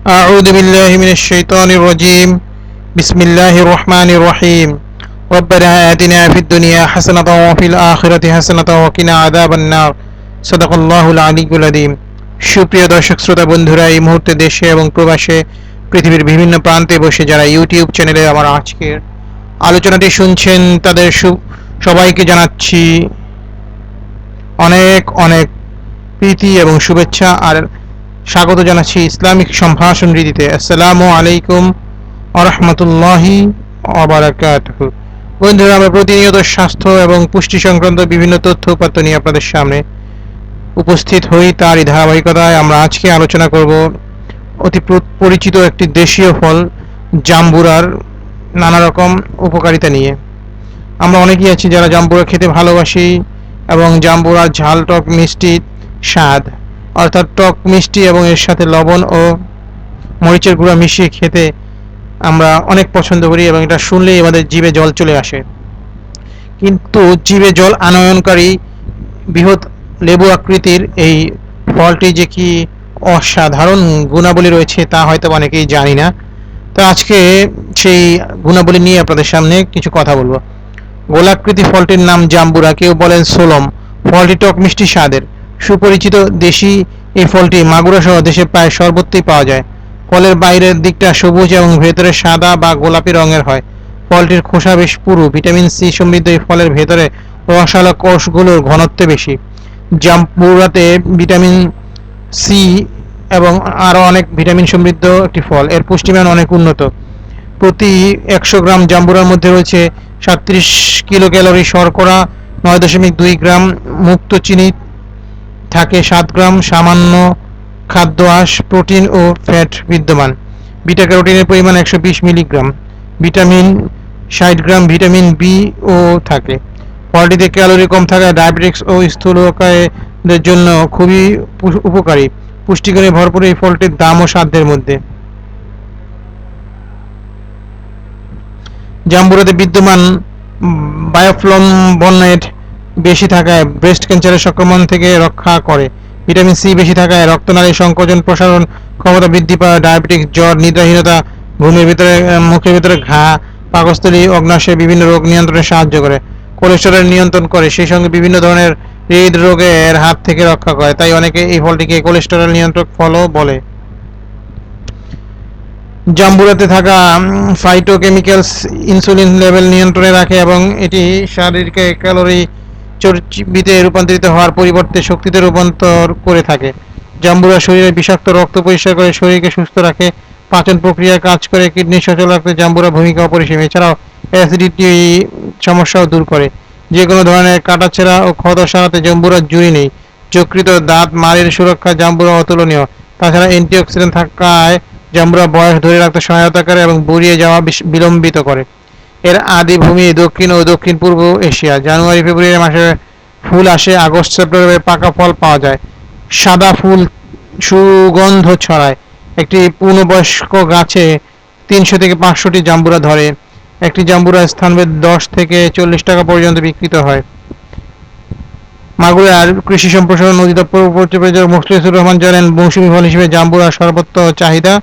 أعوذ بالله من الشيطان الرجيم بسم الله الرحمن الرحيم ربنا آتنا في الدنيا حسنة وفي الآخرة حسنة وقنا عذاب النار صدق الله العلي العظيم সুপ্রিয় দর্শক শ্রোতা বন্ধুরা এই মুহূর্তে দেশে এবং প্রবাসে পৃথিবীর বিভিন্ন প্রান্তে বসে যারা ইউটিউব চ্যানেলে আমার আজকের আলোচনাটি শুনছেন তাদের সু- সবাইকে জানাচ্ছি অনেক অনেক প্রীতি এবং শুভেচ্ছা আর স্বাগত জানাচ্ছি ইসলামিক সম্ভাষণ রীতিতে। আসসালামু আলাইকুম আরহামতুল্লাহি অবরাকাতুহু বন্ধুরা, আমরা প্রতিনিয়ত স্বাস্থ্য এবং পুষ্টি সংক্রান্ত বিভিন্ন তথ্য উপাত্ত নিয়ে আপনাদের সামনে উপস্থিত হই। তারই ধারাবাহিকতায় আমরা আজকে আলোচনা করব অতি প্র- পরিচিত একটি দেশীয় ফল, জাম্বুরার নানা রকম উপকারিতা নিয়ে। আমরা অনেকেই আছি যারা জাম্বুরা খেতে ভালোবাসি এবং জাম্বুরার ঝাল টক মিষ্টি স্বাদ। অর্থাৎ টক মিষ্টি এবং এর সাথে লবণ ও মরিচের গুঁড়া মিশিয়ে খেতে আমরা অনেক পছন্দ করি এবং এটা শুনলেই আমাদের জিভে জল চলে আসে। কিন্তু জিভে জল আনয়নকারী বৃহৎ লেবু আকৃতির এই ফলটি যে কি অসাধারণ গুণাবলী রয়েছে তা হয়তো অনেকেই জানি না। তো আজকে সেই গুণাবলী নিয়ে আপনাদের সামনে কিছু কথা বলব। গোলাকৃতি ফলটির নাম জাম্বুরা, কেউ বলেন সোলম। ফলটি টক মিষ্টি স্বাদের। সুপরিচিত দেশি এই ফলটি মাগুরা সহ দেশে প্রায় সর্বত্রই পাওয়া যায়। ফলের বাইরের দিকটা সবুজ এবং ভেতরে সাদা বা গোলাপি রঙের হয়। ফলটির খোসা বেশ পুরু, ভিটামিন সি সমৃদ্ধ এই ফলের ভেতরে রসালো কোষগুলোর ঘনত্ব বেশি। জাম্বুরাতে ভিটামিন সি এবং আরও অনেক ভিটামিন সমৃদ্ধ একটি ফল। এর পুষ্টিমান অনেক উন্নত। প্রতি একশো গ্রাম জাম্বুরার মধ্যে রয়েছে সাতত্রিশ কিলো ক্যালোরি শর্করা, নয় দশমিক দুই গ্রাম মুক্ত চিনি থাকে সাত গ্রাম সামান্য খাদ্য আঁশ, প্রোটিন ও ফ্যাট বিদ্যমান। বিটা ক্যারোটিনের পরিমাণ একশো বিশ মিলিগ্রাম। ভিটামিন ষাট গ্রাম, ভিটামিন বি ও থাকে। ফলটিতে ক্যালোরি কম থাকায় ডায়াবেটিক্স ও স্থূলকায়দের জন্য খুবই উপকারী। পুষ্টিগুণে ভরপুর এই ফলটির দাম ও সাধ্যের মধ্যে। জাম্বুরাতে বিদ্যমান বায়োফ্লম্বনেট বেশি থাকায় ব্রেস্ট ক্যান্সারের সংক্রমণ থেকে রক্ষা করে। ভিটামিন সি বেশি থাকায় রক্তনালী সংকোচন প্রসারণ ক্ষমতা বৃদ্ধি পায় ডায়াবেটিক জ্বর, নিদ্রাহীনতা, ঘুমের ভিতরে মুখের ভিতরে ঘা, পাকস্থলী, অগ্নাশয়, বিভিন্ন রোগ নিয়ন্ত্রণে সাহায্য করে। কোলেস্টেরল নিয়ন্ত্রণ করে, সেই সঙ্গে বিভিন্ন ধরনের হৃদরোগের হাত থেকে রক্ষা করে। তাই অনেকে এই ফলটিকে কোলেস্টেরল নিয়ন্ত্রক ফলও বলে। জাম্বুরাতে থাকা ফাইটোকেমিক্যালস ইনসুলিন লেভেল নিয়ন্ত্রণে রাখে এবং এটি শারীরকে ক্যালোরি চর্বিতে রূপান্তরিত হওয়ার পরিবর্তে শক্তিতে রূপান্তর করে থাকে। জাম্বুরা শরীরে বিষাক্ত রক্ত পরিষ্কার করে শরীরকে সুস্থ রাখে, পাচন প্রক্রিয়ায় কাজ করে, কিডনি সচল রাখতে জাম্বুরা ভূমিকা অপরিসীম। এছাড়াও অ্যাসিডিটি সমস্যাও দূর করে। যে কোনো ধরনের কাটাছেঁড়া ও ক্ষত সারাতে জাম্বুরার জুড়ি নেই। যকৃত দাঁত, মাড়ির সুরক্ষা জাম্বুরা অতুলনীয়। তাছাড়া অ্যান্টিঅক্সিডেন্ট থাকায় জাম্বুরা বয়স ধরে রাখতে সহায়তা করে এবং বুড়িয়ে যাওয়া বিলম্বিত করে। এর আদি ভূমি দক্ষিণ ও দক্ষিণ পূর্ব এশিয়া। জানুয়ারি, ফেব্রুয়ারি মাসে ফুল আসে, আগস্ট, সেপ্টেম্বরে পাকা ফল পাওয়া যায়। সাদা ফুল সুগন্ধ ছড়ায়। একটি পূর্ণবয়স্ক গাছে তিনশো থেকে পাঁচশোটি জাম্বুরা ধরে। একটি জাম্বুরা স্থানভেদ দশ থেকে চল্লিশ টাকা পর্যন্ত বিক্রিত হয়। মাগুরার কৃষি সম্প্রসারণ অধিদপ্তর উপপরিচালক মুখলিসুর রহমান জানেন মৌসুমী ফল হিসেবে জাম্বুরা সর্বত্র চাহিদা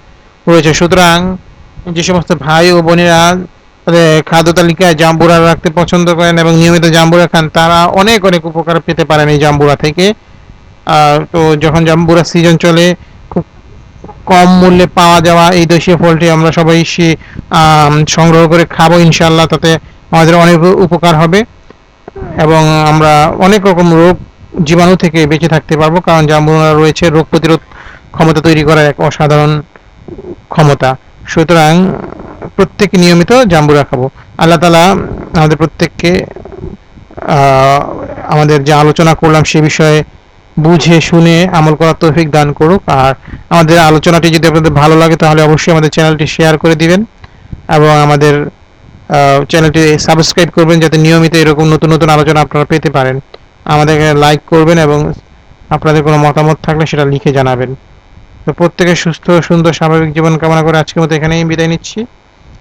রয়েছে। সুতরাং যে সমস্ত ভাই ও বোনেরা খাদ্য তালিকায় জাম্বুরা রাখতে পছন্দ করেন এবং নিয়মিত জাম্বুরা খান, তারা অনেক অনেক উপকার পেতে পারেন এই জাম্বুরা থেকে। তো যখন জাম্বুরা সিজন চলে, খুব কম মূল্যে পাওয়া যাওয়া এই দেশীয় ফলটি আমরা সবাই সংগ্রহ করে খাব ইনশাল্লাহ তাতে আমাদের অনেক উপকার হবে। এবং আমরা অনেক রকম রোগ জীবাণু থেকে বেঁচে থাকতে পারব, কারণ জাম্বুরা রয়েছে রোগ প্রতিরোধ ক্ষমতা তৈরি করার এক অসাধারণ ক্ষমতা। সুতরাং প্রত্যেকে নিয়মিত জাম্বুরা খাব। আল্লাহ তালা আমাদের প্রত্যেককে আমাদের যে আলোচনা করলাম সে বিষয়ে বুঝে, শুনে আমল করার তৌফিক দান করুক। আর আমাদের আলোচনাটি যদি আপনাদের ভালো লাগে, তাহলে অবশ্যই আমাদের চ্যানেলটি শেয়ার করে দিবেন এবং আমাদের চ্যানেলটি সাবস্ক্রাইব করবেন যাতে নিয়মিত এরকম নতুন নতুন আলোচনা আপনারা পেতে পারেন। আমাদেরকে লাইক করবেন এবং আপনাদের কোনো মতামত থাকলে সেটা লিখে জানাবেন। তো প্রত্যেকের সুস্থ, সুন্দর, স্বাভাবিক জীবন কামনা করে আজকের মতো এখানেই বিদায় নিচ্ছি।